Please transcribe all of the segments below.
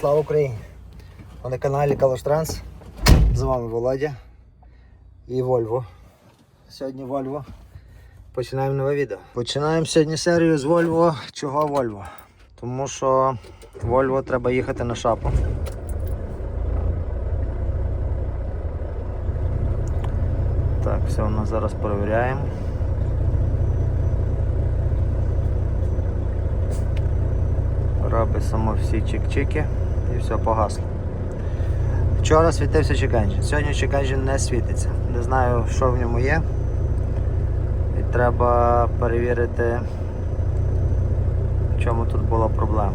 Слава Україні! Ви на каналі Калош Транс. З вами Володя і Вольво. Сьогодні Вольво. Починаємо нове відео. Починаємо сьогодні серію з Вольво. Чого Вольво? Тому що Вольво треба їхати на шапу. Так, все, нас зараз перевіряємо. Робить само всі чик-чики і все погасло. Вчора світився чекенджин, сьогодні чекенджин не світиться. Не знаю, що в ньому є. І треба перевірити, в чому тут була проблема.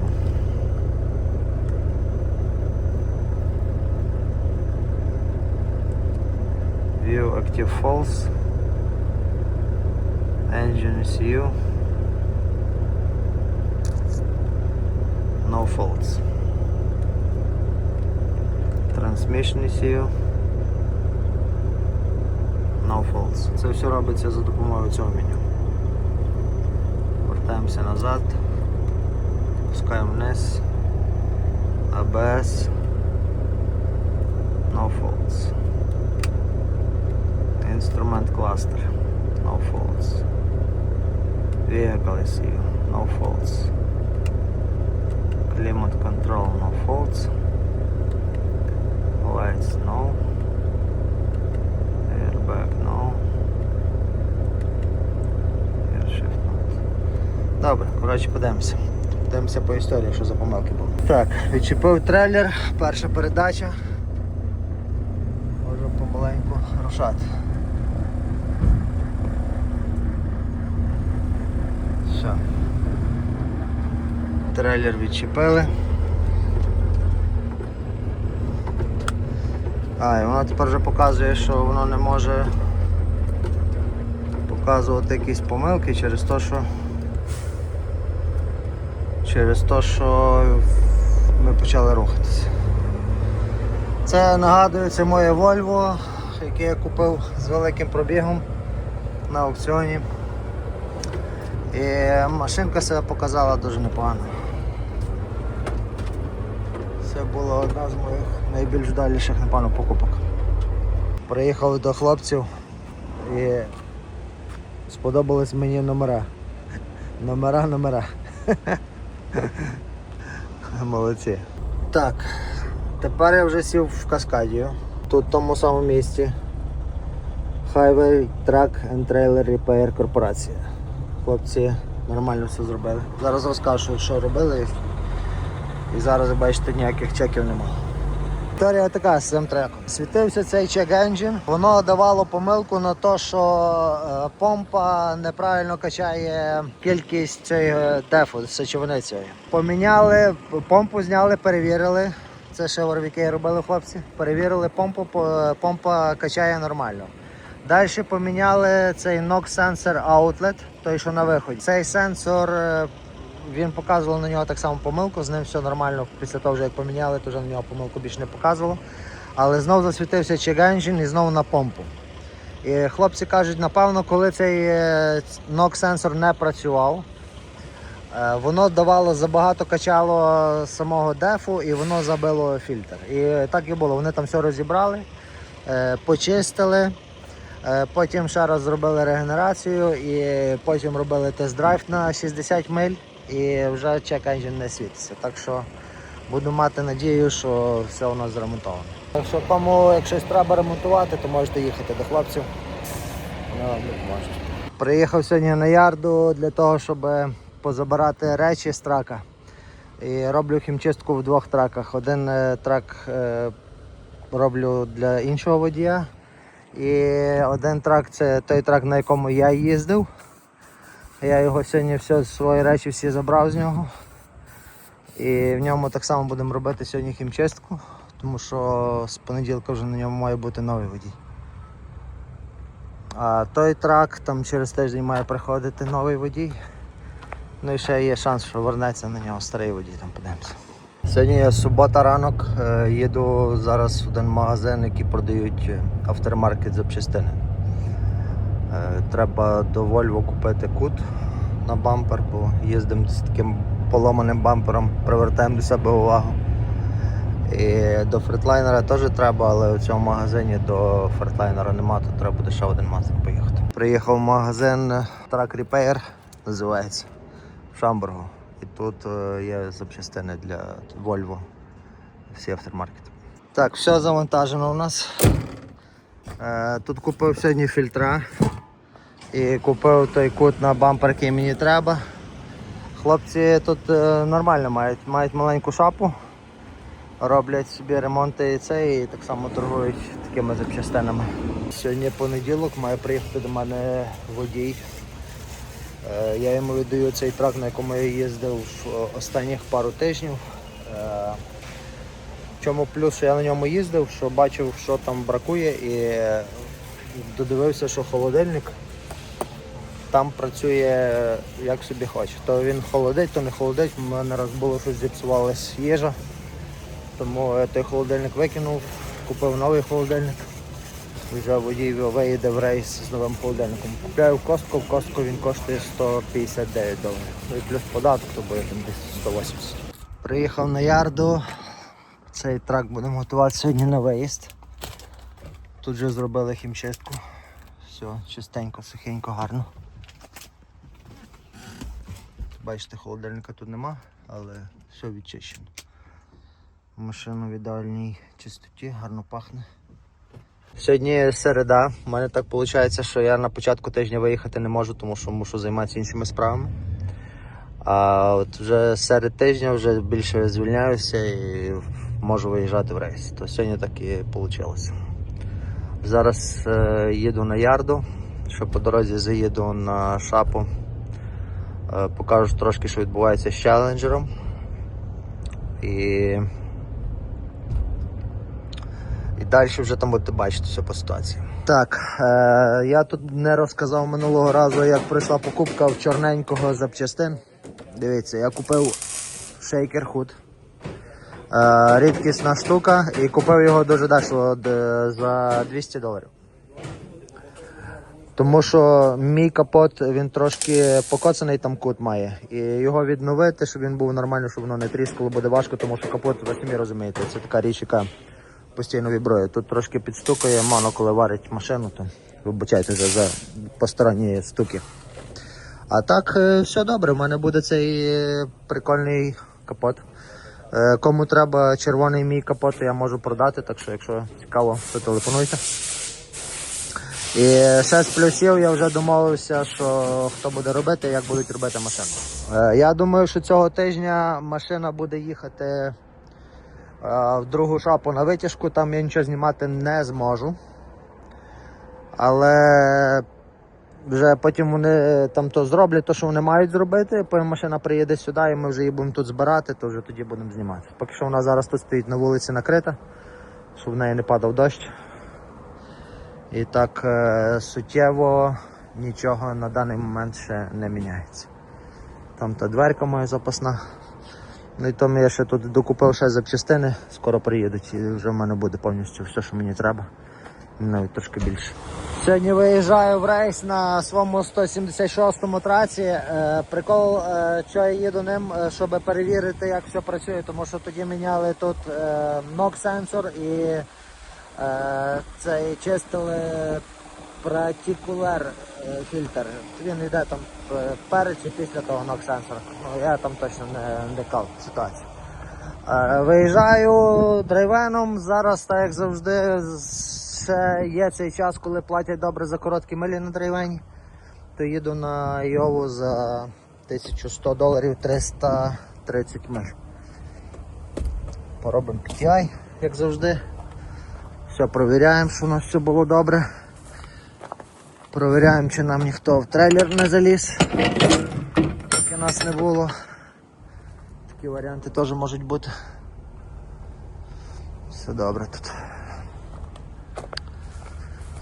View Active False. Engine ECU. No faults. Transmission ECU. No faults. Це все робиться за допомогою цього меню. Вертаємося назад. Пускаємо вниз. ABS. No faults. Instrument cluster. No faults. Vehicle ECU. No faults. Climate no faults. Lights, no. Airbag, no. Air shift not. Добре, коротше, подивимося. Подивимося по історії, що за помилки були. Так, відчепив трейлер, перша передача. Можу помаленьку рушати. Все. Трейлер відчепили. А, і воно тепер вже показує, що воно не може показувати якісь помилки через те, що через те, що ми почали рухатися. Це нагадує, це моє Volvo, яке я купив з великим пробігом на аукціоні. І машинка себе показала дуже непогано. Була одна з моїх найбільш дальніших, напевно, покупок. Приїхали до хлопців і сподобались мені номера. Номера, номера. Молодці. Так, тепер я вже сів в Каскадію. Тут в тому самому місці. Highway Truck and Trailer Repair Корпорація. Хлопці нормально все зробили. Зараз розкажу, що робили. І зараз, бачите, ніяких чеків немає. Історія така з цим треком. Світився цей чек енджин. Воно давало помилку на те, що е, помпа неправильно качає кількість цієї дефу, сечовини цієї. Поміняли, помпу зняли, перевірили. Це ще воровіки робили хлопці. Перевірили помпу, помпа качає нормально. Далі поміняли цей NOx Sensor Outlet, той, що на виході. Цей сенсор, е, він показував на нього так само помилку, з ним все нормально. Після того, як поміняли, то вже на нього помилку більше не показувало. Але знову засвітився engine і знову на помпу. І хлопці кажуть, напевно, коли цей е, NOx сенсор не працював, е, воно давало забагато качало самого дефу і воно забило фільтр. І так і було. Вони там все розібрали, е, почистили. Потім ще раз зробили регенерацію і потім робили тест-драйв на 60 миль і вже чек енджин не світиться. Так що буду мати надію, що все у нас заремонтовано. Так що кому, як треба ремонтувати, то можете їхати до хлопців. Вони вам допоможуть. Приїхав сьогодні на ярду для того, щоб позабирати речі з трака. І роблю хімчистку в двох траках. Один е, трак е, роблю для іншого водія. І один трак це той трак, на якому я їздив. Я його сьогодні все, свої речі всі забрав з нього. І в ньому так само будемо робити сьогодні хімчистку, тому що з понеділка вже на ньому має бути новий водій. А той трак там через тиждень має приходити новий водій. Ну і ще є шанс, що вернеться на нього старий водій, там подивимося. Сьогодні субота ранок, е, їду зараз в один магазин, який продають автормаркет запчастини. Е, Треба до Volvo купити кут на бампер, бо їздимо з таким поломаним бампером, привертаємо до себе увагу. І до фретлайнера теж треба, але у цьому магазині до фретлайнера нема, то треба буде ще один магазин поїхати. Приїхав в магазин Truck Repair, називається в Шамбургу. І тут е, є запчастини для Volvo. Всі автормаркети. Так, все завантажено у нас. Е, Тут купив сьогодні фільтра і купив той кут на бампер, який мені треба. Хлопці тут е, нормально мають, мають маленьку шапу, роблять собі ремонти і це, і так само торгують такими запчастинами. Сьогодні понеділок має приїхати до мене водій. Е, Я йому віддаю цей трак, на якому я їздив останніх пару тижнів. Е, чому плюс, що я на ньому їздив, що бачив, що там бракує, і додивився, що холодильник там працює е, як собі хоче. То він холодить, то не холодить. У мене раз було щось зіпсувалась їжа. Тому я той холодильник викинув, купив новий холодильник. Вже водій виїде в рейс з новим холодильником. Купляю в Костко, в Костко він коштує 159 доларів. Ну і плюс податок, то буде там десь 180. Приїхав на ярду. Цей трак будемо готувати сьогодні на виїзд. Тут вже зробили хімчистку. Все, чистенько, сухенько, гарно. Бачите, холодильника тут нема, але все відчищено. Машина в ідеальній чистоті, гарно пахне. Сьогодні середа. У мене так виходить, що я на початку тижня виїхати не можу, тому що мушу займатися іншими справами. А от вже серед тижня вже більше звільняюся і можу виїжджати в рейс. То сьогодні так і вийшло. Зараз е, їду на ярду, що по дорозі заїду на шапу. Е, покажу трошки, що відбувається з челенджером. І і далі вже там будете бачити все по ситуації. Так, е, я тут не розказав минулого разу, як пройшла покупка в чорненького запчастин. Дивіться, я купив шейкер худ. Е, рідкісна штука і купив його дуже дешево за 200 доларів. Тому що мій капот він трошки покоцаний там кут має. І його відновити, щоб він був нормально, щоб воно не тріскало, буде важко, тому що капот, ви самі розумієте, це така річ, яка постійно вібрує. Тут трошки підстукає, мано, коли варить машину, то вибачайте за, за посторонні стуки. А так, е, все добре, в мене буде цей е, прикольний капот. Е, Кому треба червоний мій капот, я можу продати, так що якщо цікаво, то телефонуйте. І ще з плюсів я вже домовився, що хто буде робити, як будуть робити машину. Е, Я думаю, що цього тижня машина буде їхати е, в другу шапу на витяжку, там я нічого знімати не зможу. Але вже потім вони там то зроблять, то, що вони мають зробити, потім машина приїде сюди і ми вже її будемо тут збирати, то вже тоді будемо знімати. Поки що вона зараз тут стоїть на вулиці накрита, щоб в неї не падав дощ. І так е, суттєво нічого на даний момент ще не міняється. Там та дверка моя запасна. Ну і тому я ще тут докупив ще запчастини, скоро приїдуть і вже в мене буде повністю все, що мені треба. Навіть трошки більше. Сьогодні виїжджаю в рейс на своєму 176-му траці. Е, прикол, е, що я їду ним, щоб перевірити, як все працює, тому що тоді міняли тут NOx-сенсор і цей чистили партикуляр е, фільтр. Він йде там е, перед чи після того NOx-сенсора. Ну, я там точно не вникав ситуацію. Е, Виїжджаю драйвеном. Зараз, так як завжди, ще є цей час, коли платять добре за короткі милі на драйвені. То їду на Йову за 1100 доларів 330 миль. Поробимо PTI, як завжди. Все провіряємо, що у нас все було добре. Провіряємо, чи нам ніхто в трейлер не заліз. Поки нас не було. Такі варіанти теж можуть бути. Все добре тут.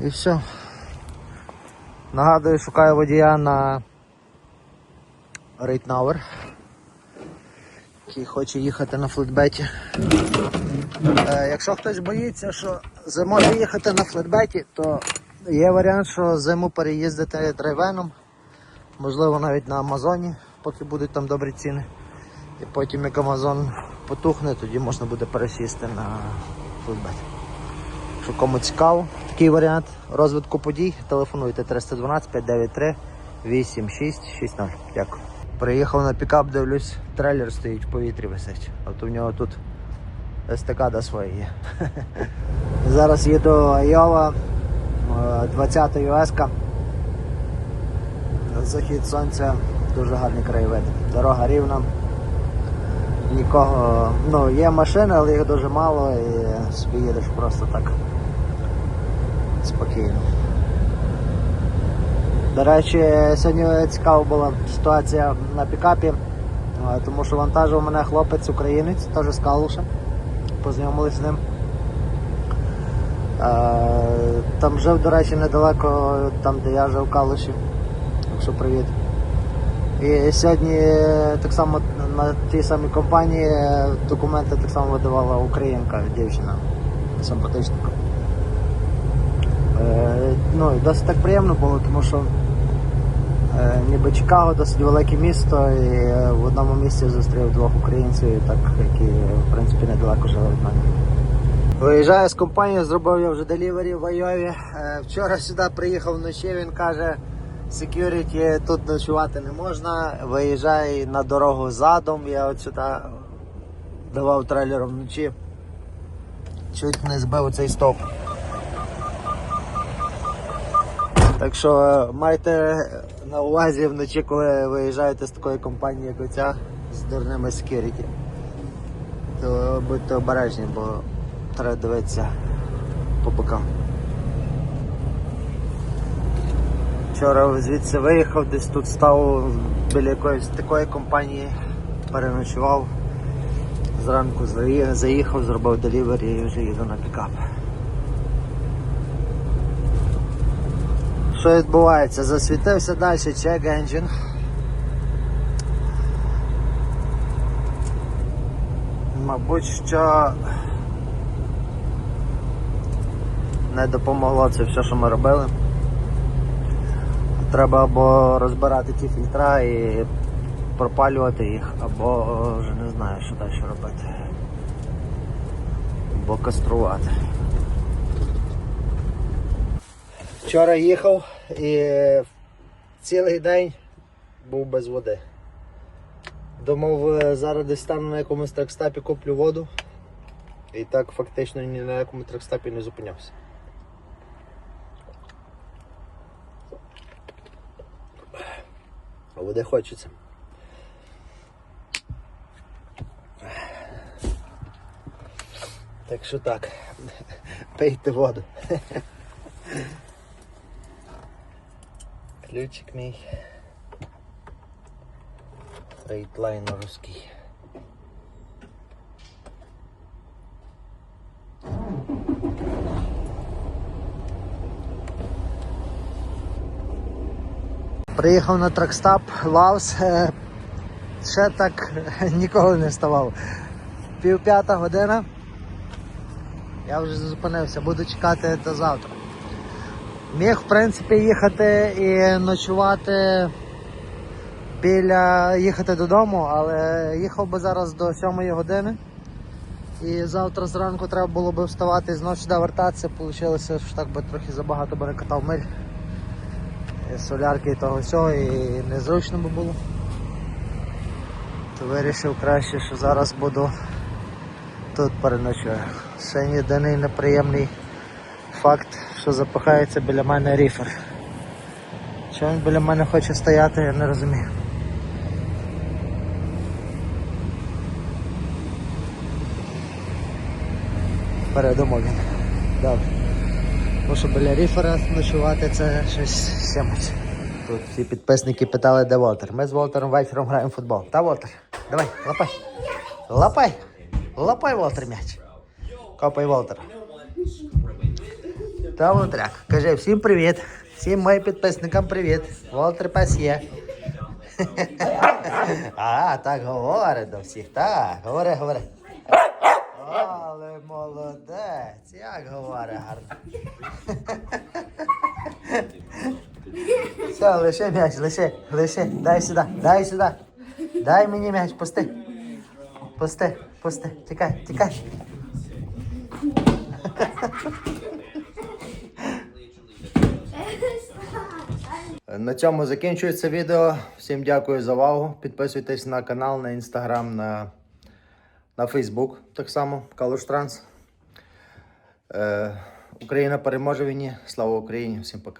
І все. Нагадую, шукаю водія на Рейтнауер, який хоче їхати на флетбеті. Е, якщо хтось боїться, що зимою їхати на флетбеті, то є варіант, що зиму переїздити драйвеном, можливо навіть на Амазоні, поки будуть там добрі ціни. І потім як Амазон потухне, тоді можна буде пересісти на футбет. Якщо кому цікаво, такий варіант розвитку подій, телефонуйте 312 593 8660. Дякую. Приїхав на пікап, дивлюсь, трейлер стоїть в повітрі висить. От у нього тут естакада своя є. Зараз їду Айова, 20 ЮС. Захід сонця, дуже гарний краєвид. Дорога рівна. Нікого, ну, є машини, але їх дуже мало і собі їдеш просто так спокійно. До речі, сьогодні цікава була ситуація на пікапі, тому що вантажив мене хлопець українець, теж з Калуша. Познайомились з ним. Там жив, до речі, недалеко, там де я жив в Калуші. Так що привіт. І сьогодні так само на тій самій компанії документи так само видавала українка, дівчина, симпатичника. Е, ну, досить так приємно було, тому що ніби Чикаго досить велике місто, і е, в одному місці зустрів двох українців, так, які в принципі недалеко жили від мене. Виїжджаю з компанії, зробив я вже делівері в Айові. Е, Вчора сюди приїхав вночі, він каже, security тут ночувати не можна, виїжджай на дорогу задом. Я от сюди давав трейлером вночі. Чуть не збив цей стоп. Так що е, майте на увазі вночі, коли виїжджаєте з такої компанії, як оця, з дурними security, то будьте обережні, бо треба дивитися по бокам. Вчора звідси виїхав, десь тут став біля якоїсь такої компанії, переночував. Зранку заїхав, зробив делівері і вже їду на пікап. Що відбувається? Засвітився далі check engine. Мабуть, що не допомогло це все, що ми робили. Треба або розбирати ті фільтра і пропалювати їх, або вже не знаю, що далі робити. Або каструвати. Вчора їхав і цілий день був без води. Думав, е, зараз десь стану на якомусь тракстапі куплю воду. І так фактично ні на якому тракстапі не зупинявся. А води хочеться. Так що так, пийте воду. Ключик мій. Рейтлайн русський. Приїхав на тракстап, Лаус. Е, Ще так ніколи не вставав. Пів п'ята година. Я вже зупинився, буду чекати до завтра. Міг, в принципі, їхати і ночувати біля їхати додому, але їхав би зараз до 7 години. І завтра зранку треба було би вставати і знову сюди вертатися. Получилося, що так би трохи забагато би катав миль. Солярки і того всього, і незручно би було. То вирішив краще, що зараз буду тут переночую. Ще єдиний неприємний факт, що запихається біля мене ріфер. Чому він біля мене хоче стояти, я не розумію. Передумав він. Добре. Бо що біля ріфера ночувати це щось сімать. Тут всі підписники питали, де Волтер. Ми з Волтером вечором граємо в футбол. Та Волтер, давай, лапай. Лапай. Лапай, Волтер, м'яч. Копай Волтер. Та Волтеряк. Кажи всім привіт. Всім моїм підписникам привіт. Волтер пес. А, так говорить до всіх. Так, говори, говори. Але молодець, як говорить гарно. Все, лише м'яч, лише, лише, дай сюди, дай сюди. Дай мені м'яч, пусти. Пусти, Пусти, тікай, тікай. На цьому закінчується відео. Всім дякую за увагу. Підписуйтесь на канал, на інстаграм, на, на Фейсбук, так само, Калуш Транс. Е, Україна переможе війні. Слава Україні! Всім пока.